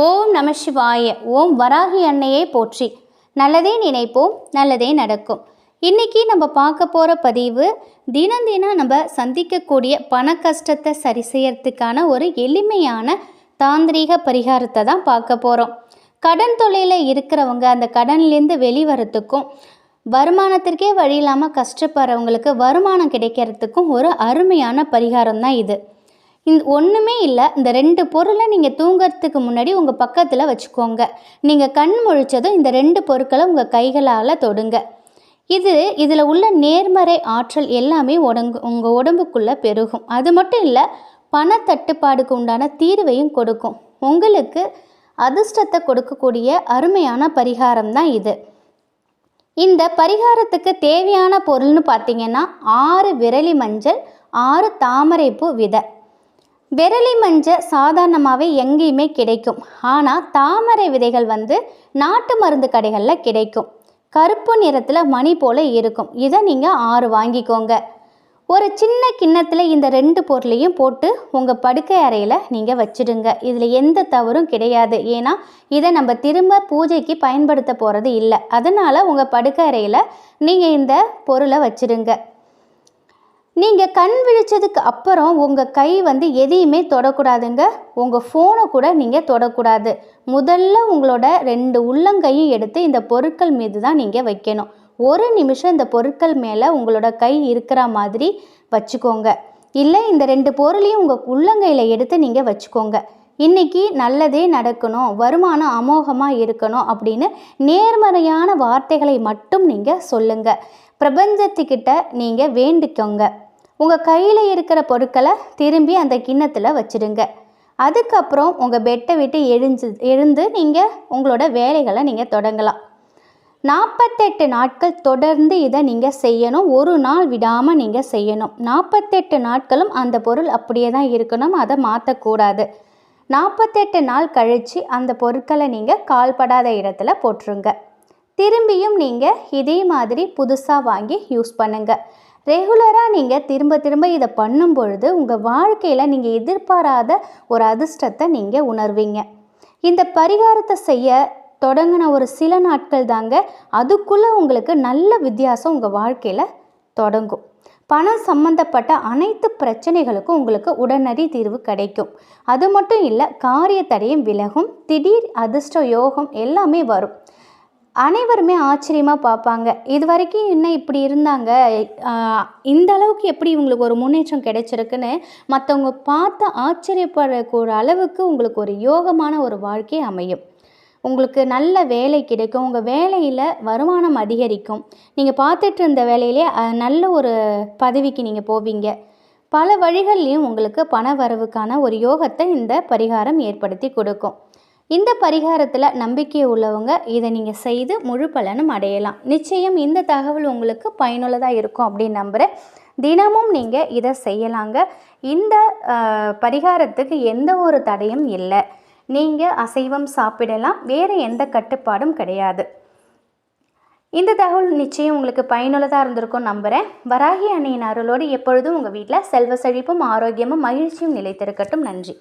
ஓம் நம சிவாய ஓம் வராகி அன்னையே போற்றி. நல்லதே நினைப்போம் நல்லதே நடக்கும். இன்னைக்கு நம்ம பார்க்க போகிற பதிவு தினம் தினம் நம்ம சந்திக்கக்கூடிய பண கஷ்டத்தை சரி செய்யறதுக்கான ஒரு எளிமையான தாந்திரீக பரிகாரத்தை தான் பார்க்க போகிறோம் கடன் தொழிலில் இருக்கிறவங்க அந்த கடன்லேருந்து வெளிவரத்துக்கும் வருமானத்திற்கே வழி இல்லாமல் கஷ்டப்படுறவங்களுக்கு வருமானம் கிடைக்கிறதுக்கும் ஒரு அருமையான பரிகாரம் தான் இது. இந்த ஒன்றுமே இல்லை. இந்த ரெண்டு பொருளை நீங்கள் தூங்கிறதுக்கு முன்னாடி உங்கள் பக்கத்தில் வச்சுக்கோங்க. நீங்கள் கண் முழிச்சதும் இந்த ரெண்டு பொருட்களை உங்கள் கைகளால் தொடுங்க. இது இதில் உள்ள நேர்மறை ஆற்றல் எல்லாமே உடங்கு உங்கள் உடம்புக்குள்ளே பெருகும். அது மட்டும் இல்லை பணத்தட்டுப்பாடுக்கு உண்டான தீர்வையும் கொடுக்கும். உங்களுக்கு அதிர்ஷ்டத்தை கொடுக்கக்கூடிய அருமையான பரிகாரம் தான் இது. இந்த பரிகாரத்துக்கு தேவையான பொருள்னு பார்த்தீங்கன்னா ஆறு விரலி மஞ்சள் ஆறு தாமரைப்பூ விதை. விரலி மஞ்சள் சாதாரணமாகவே எங்கேயுமே கிடைக்கும். ஆனால் தாமரை விதைகள் வந்து நாட்டு மருந்து கடைகளில் கிடைக்கும். கருப்பு நிறத்தில் மணி போல் இருக்கும். இதை நீங்கள் ஆறு வாங்கிக்கோங்க. ஒரு சின்ன கிண்ணத்தில் இந்த ரெண்டு பொருளையும் போட்டு உங்கள் படுக்கை அறையில் நீங்கள் வச்சுடுங்க. இதில் எந்த தவறும் கிடையாது. ஏன்னா இதை நம்ம திரும்ப பூஜைக்கு பயன்படுத்த போகிறது இல்லை. அதனால் உங்கள் படுக்கை அறையில் நீங்கள் இந்த பொருளை வச்சுடுங்க. நீங்கள் கண் விழிச்சதுக்கு அப்புறம் உங்கள் கை வந்து எதையுமே தொடக்கூடாதுங்க. உங்கள் ஃபோனை கூட நீங்கள் தொடக்கூடாது. முதல்ல உங்களோட ரெண்டு உள்ளங்கையும் எடுத்து இந்த பொருட்கள் மீது தான் நீங்கள் வைக்கணும். ஒரு நிமிஷம் இந்த பொருட்கள் மேலே உங்களோட கை இருக்கிற மாதிரி வச்சுக்கோங்க. இல்லை இந்த ரெண்டு பொருளையும் உங்கள் உள்ளங்கையில் எடுத்து நீங்கள் வச்சுக்கோங்க. இன்னைக்கு நல்லதே நடக்கணும் வருமானம் அமோகமாக இருக்கணும் அப்படின்னு நேர்மறையான வார்த்தைகளை மட்டும் நீங்கள் சொல்லுங்கள் பிரபஞ்சத்துக்கிட்ட நீங்கள் வேண்டிக்கோங்க. உங்கள் கையில் இருக்கிற பொருட்களை திரும்பி அந்த கிண்ணத்தில் வச்சிடுங்க. அதுக்கப்புறம் உங்கள் பெட்டை விட்டு எழுஞ்சு எழுந்து நீங்கள் உங்களோட வேலைகளை நீங்கள் தொடங்கலாம். நாற்பத்தெட்டு நாட்கள் தொடர்ந்து இதை நீங்கள் செய்யணும். ஒரு நாள் விடாமல் நீங்கள் செய்யணும். நாற்பத்தெட்டு நாட்களும் அந்த பொருள் அப்படியே தான் இருக்கணும். அதை மாற்றக்கூடாது நாற்பத்தெட்டு நாள் கழித்து அந்த பொருட்களை நீங்கள் கால்படாத இடத்துல போட்டுருங்க. திரும்பியும் நீங்கள் இதே மாதிரி புதுசாக வாங்கி யூஸ் பண்ணுங்கள் ரெகுலராக நீங்கள் திரும்ப திரும்ப இதை பண்ணும் பொழுது உங்கள் வாழ்க்கையில் நீங்கள் எதிர்பாராத ஒரு அதிர்ஷ்டத்தை நீங்கள் உணர்வீங்க. இந்த பரிகாரத்தை செய்ய தொடங்கின ஒரு சில நாட்கள் தாங்க அதுக்குள்ளே உங்களுக்கு நல்ல வித்தியாசம் உங்கள் வாழ்க்கையில் தொடங்கும். பணம் சம்பந்தப்பட்ட அனைத்து பிரச்சனைகளுக்கும் உங்களுக்கு உடனடி தீர்வு கிடைக்கும். அது மட்டும் இல்லை காரிய தடையும் விலகும் திடீர் அதிர்ஷ்ட யோகம் எல்லாமே வரும். அனைவருமே ஆச்சரியமாக பார்ப்பாங்க. இது வரைக்கும் என்ன இப்படி இருந்தாங்க? இந்த அளவுக்கு எப்படி இவங்களுக்கு ஒரு முன்னேற்றம் கிடைச்சிருக்குன்னு மற்றவங்க பார்த்து ஆச்சரியப்படக்கூடிய அளவுக்கு உங்களுக்கு ஒரு யோகமான ஒரு வாழ்க்கை அமையும். உங்களுக்கு நல்ல வேலை கிடைக்கும். உங்கள் வேலையில் வருமானம் அதிகரிக்கும். நீங்கள் பார்த்துட்டு இருந்த வேலையிலே நல்ல ஒரு பதவிக்கு நீங்கள் போவீங்க. பல வழிகள்லையும் உங்களுக்கு பண வரவுக்கான ஒரு யோகத்தை இந்த பரிகாரம் ஏற்படுத்தி கொடுக்கும். இந்த பரிகாரத்தில் நம்பிக்கை உள்ளவங்க இதை நீங்கள் செய்து முழு பலனும் அடையலாம். நிச்சயம் இந்த தகவல் உங்களுக்கு பயனுள்ளதாக இருக்கும் அப்படின்னு நம்புகிறேன் தினமும் நீங்கள் இதை செய்யலாங்க. இந்த பரிகாரத்துக்கு எந்த ஒரு தடையும் இல்லை. நீங்கள் அசைவம் சாப்பிடலாம். வேறு எந்த கட்டுப்பாடும் கிடையாது. இந்த தகவல் நிச்சயம் உங்களுக்கு பயனுள்ளதாக இருந்திருக்கும் நம்புகிறேன் வராகி அணியின் அருளோடு எப்பொழுதும் உங்கள் வீட்டில் செல்வ செழிப்பும் ஆரோக்கியமும் மகிழ்ச்சியும் நிலைத்திருக்கட்டும். நன்றி.